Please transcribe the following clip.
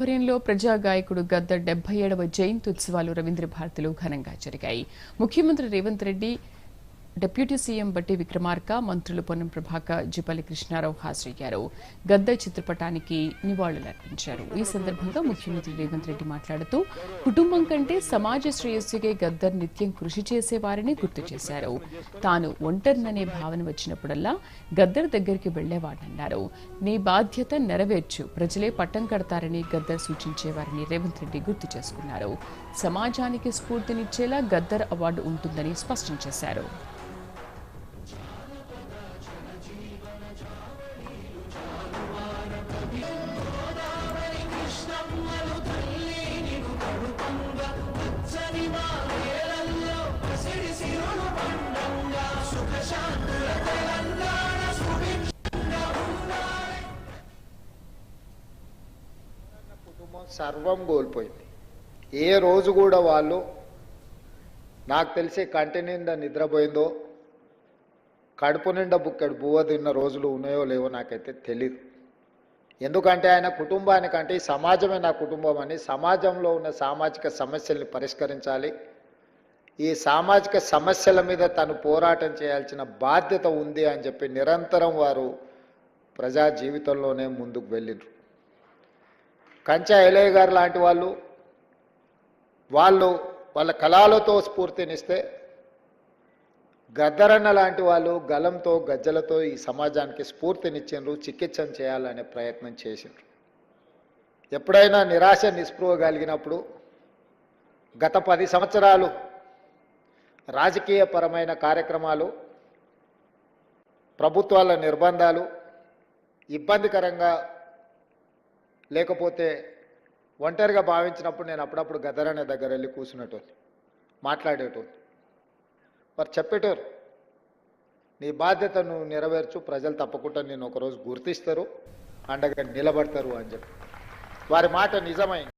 ఆధ్వర్యంలో ప్రజా గాయకుడు డెబ్బై ఏడవ జయంతి ఉత్సవాలు రవీంద్ర భారతిలో ఘనంగా జరిగాయి. ముఖ్యమంత్రి రేవంత్ రెడ్డి డిప్యూటీ సీఎం బట్టి విక్రమార్క మంత్రులు పొన్నం ప్రభాకర్ జుపల్లి కృష్ణారావు హాజరయ్యారు. గద్దర్ చిత్రపటానికి నివాళులర్పించారు. ఈ సందర్భంగా ముఖ్యమంత్రి రేవంత్ రెడ్డి మాట్లాడుతూ కుటుంబం కంటే సమాజ శ్రేయస్సుకే గద్దర్ నిత్యం కృషి చేసేవారని గుర్తు చేశారు. తాను ఒంటరిననే భావన వచ్చినప్పుడల్లా గద్దర్ దగ్గరికి వెళ్ళేవాడన్నారు నీ బాధ్యత నెరవేర్చు. ప్రజలే పట్టం కడతారని గద్దర్ సూచించేవారని రేవంత్ రెడ్డి గుర్తు చేసుకున్నారు. సమాజానికి స్ఫూర్తినిచ్చేలా గద్దర్ అవార్డు ఉంటుందని స్పష్టం చేశారు. సర్వం కోల్పోయింది. ఏ రోజు కూడా వాళ్ళు నాకు తెలిసి కంటి నిండా నిద్రపోయిందో కడుపు నిండా బుక్కడు బువ్వ తిన్న రోజులు ఉన్నాయో లేవో నాకైతే తెలీదు. ఎందుకంటే ఆయన కుటుంబానికంటే ఈ సమాజమే నా కుటుంబం అని సమాజంలో ఉన్న సామాజిక సమస్యల్ని పరిష్కరించాలి. ఈ సామాజిక సమస్యల మీద తను పోరాటం చేయాల్సిన బాధ్యత ఉంది అని చెప్పి నిరంతరం వారు ప్రజా జీవితంలోనే ముందుకు వెళ్ళిండ్రు. కంచా ఎలయ్య గారు లాంటి వాళ్ళు వాళ్ళు వాళ్ళ కళాలతో స్ఫూర్తినిస్తే గద్దరన్న లాంటి వాళ్ళు గలంతో గజ్జలతో ఈ సమాజానికి స్ఫూర్తినిచ్చిండ్రు చికిత్సను చేయాలనే ప్రయత్నం చేసిండ్రు. ఎప్పుడైనా నిరాశ నిస్పృహ కలిగినప్పుడు గత పది సంవత్సరాలు రాజకీయపరమైన కార్యక్రమాలు ప్రభుత్వాల నిర్బంధాలు ఇబ్బందికరంగా లేకపోతే ఒంటరిగా భావించినప్పుడు నేను అప్పుడప్పుడు గదరనే దగ్గర వెళ్ళి కూర్చునేటోని మాట్లాడేటోని వారు చెప్పేటారు. నీ బాధ్యతను నెరవేర్చు ప్రజలు తప్పకుండా నేను ఒకరోజు గుర్తిస్తారు అండగా నిలబడతారు అని చెప్పి. వారి మాట నిజమైంది.